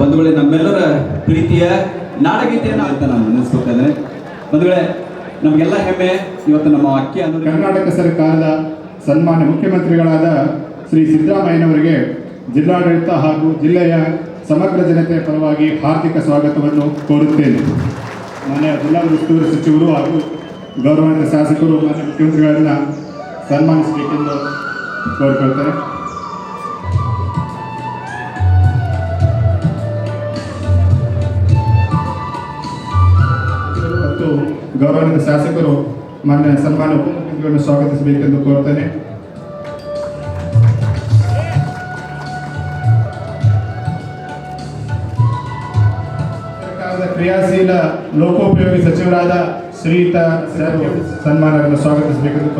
ಬಂಧುಗಳೇ, ನಮ್ಮೆಲ್ಲರ ಪ್ರೀತಿಯ ನಾಡಗೀತೆಯನ್ನು ಅಂತ ನಾನು ನೆನೆಸ್ಕೊತಾ ಬಂಧುಗಳೇ, ನಮಗೆಲ್ಲ ಹೆಮ್ಮೆ. ಇವತ್ತು ನಮ್ಮ ಅಕ್ಕಿ ಅನ್ನೋದು ಕರ್ನಾಟಕ ಸರ್ಕಾರದ ಸನ್ಮಾನ್ಯ ಮುಖ್ಯಮಂತ್ರಿಗಳಾದ ಶ್ರೀ ಸಿದ್ದರಾಮಯ್ಯನವರಿಗೆ ಜಿಲ್ಲಾಡಳಿತ ಹಾಗೂ ಜಿಲ್ಲೆಯ ಸಮಗ್ರ ಜನತೆಯ ಪರವಾಗಿ ಹಾರ್ದಿಕ ಸ್ವಾಗತವನ್ನು ಕೋರುತ್ತೇನೆ. ಮಾನ್ಯ ಜಿಲ್ಲಾ ಉಸ್ತುವಾರಿ ಸಚಿವರು ಹಾಗೂ ಗೌರವಾನ್ವಿತ ಶಾಸಕರು, ಮಾನ್ಯ ಮುಖ್ಯಮಂತ್ರಿಗಳನ್ನ ಸನ್ಮಾನಿಸಬೇಕೆಂದು ಕೋರಿಕೊಳ್ತಾರೆ ಮತ್ತು ಗೌರವಾನ್ವಿತ ಶಾಸಕರು, ಮಾನ್ಯ ಸನ್ಮಾನ ಉಪಮುಖ್ಯಮಂತ್ರಿಗಳನ್ನು ಸ್ವಾಗತಿಸಬೇಕೆಂದು ಕೋರುತ್ತೇನೆ ಕ್ರಿಯಾಶೀಲ ಲೋಕೋಪಯೋಗಿ ಸಚಿವರಾದ ಶ್ರೀಯುತ ಸರ್ ಸನ್ಮಾನವನ್ನು ಸ್ವಾಗತಿಸಬೇಕೆಂದು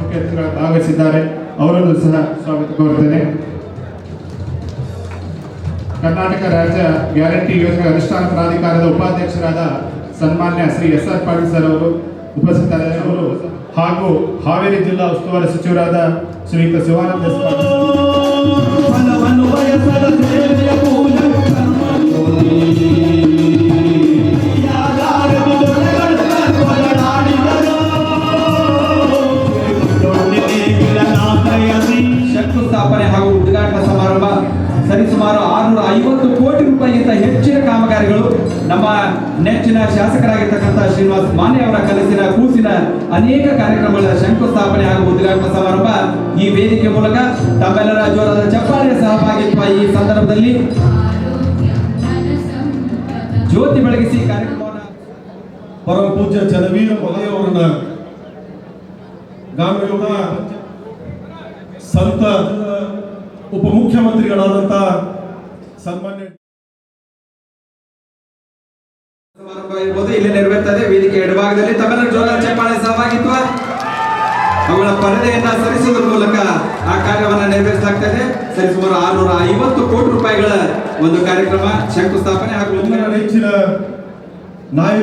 ಮುಖ್ಯಮಂತ್ರಿಗಳು ಭಾಗವಹಿಸಿದ್ದಾರೆ. ಅವರನ್ನು ಸಹ ಸ್ವಾಗತ ಕೋರ್ತೇನೆ. ಕರ್ನಾಟಕ ರಾಜ್ಯ ಗ್ಯಾರಂಟಿ ಯೋಜನೆ ಅನುಷ್ಠಾನ ಪ್ರಾಧಿಕಾರದ ಉಪಾಧ್ಯಕ್ಷರಾದ ಸನ್ಮಾನ್ಯ Shri S R Patil sir ಅವರು ಉಪಸ್ಥಿತರಾದ ಅವರು ಹಾಗೂ ಹಾವೇರಿ ಜಿಲ್ಲಾ ಉಸ್ತುವಾರಿ ಸಚಿವರಾದ ಶ್ರೀಯುತ ಶಿವಾನಂದ. ಶಂಕುಸ್ಥಾಪನೆ ಹಾಗೂ ಉದ್ಘಾಟನಾ ಸಮಾರಂಭ ಸರಿಸುಮಾರು ಆರುನೂರ ಐವತ್ತು ಕೋಟಿ ನಮ್ಮ ನೆಚ್ಚಿನ ಶಾಸಕರಾಗಿರ್ತಕ್ಕಂಥ ಶ್ರೀನಿವಾಸ್ ಮಾನ್ಯ ಅವರ ಕನಸಿನ ಕೂಸಿನ ಅನೇಕ ಕಾರ್ಯಕ್ರಮಗಳ ಶಂಕುಸ್ಥಾಪನೆ ಹಾಗೂ ಉದ್ಘಾಟನಾ ಸಮಾರಂಭ ಈ ವೇದಿಕೆ ಮೂಲಕ ತಮ್ಮೆಲ್ಲರ ಜೋರಾದ ಚಪ್ಪಾಳೆ ಸಹಭಾಗಿತ್ವ ಈ ಸಂದರ್ಭದಲ್ಲಿ ಜ್ಯೋತಿ ಬೆಳಗಿಸಿ ಕಾರ್ಯಕ್ರಮವನ್ನು ಪರಮ ಪೂಜ್ಯ ಚಲವೀರ ಮೊದಲೆಯವರನ್ನ ಗಾಂಧಿಯವರ ಸಂತ ಉಪಮುಖ್ಯಮಂತ್ರಿಗಳಾದಂಥ ಸನ್ಮಾನ್ಯ ಇರ್ಬೋದು ಇಲ್ಲಿ ನೆರವೇರ್ತದೆ ವೇದಿಕೆ ಎಡಭಾಗದಲ್ಲಿ ತಮಿಳು ಜೋಳ ಚಪ್ಪಾಳೆ ಸಹಭಾಗಿತ್ವ. ಅವುಗಳ ಪರದೆಯನ್ನ ಸರಿಸುವುದರ ಮೂಲಕ ಆ ಕಾರ್ಯವನ್ನ ನೆರವೇರಿಸಲಾಗ್ತದೆ ಸರಿಸುಮಾರು ಆರುನೂರ ಐವತ್ತು ಕೋಟಿ ರೂಪಾಯಿಗಳ ಒಂದು ಕಾರ್ಯಕ್ರಮ ಶಂಕುಸ್ಥಾಪನೆ ಹಾಗೂ ನೆಚ್ಚಿನ ನಾಯಕ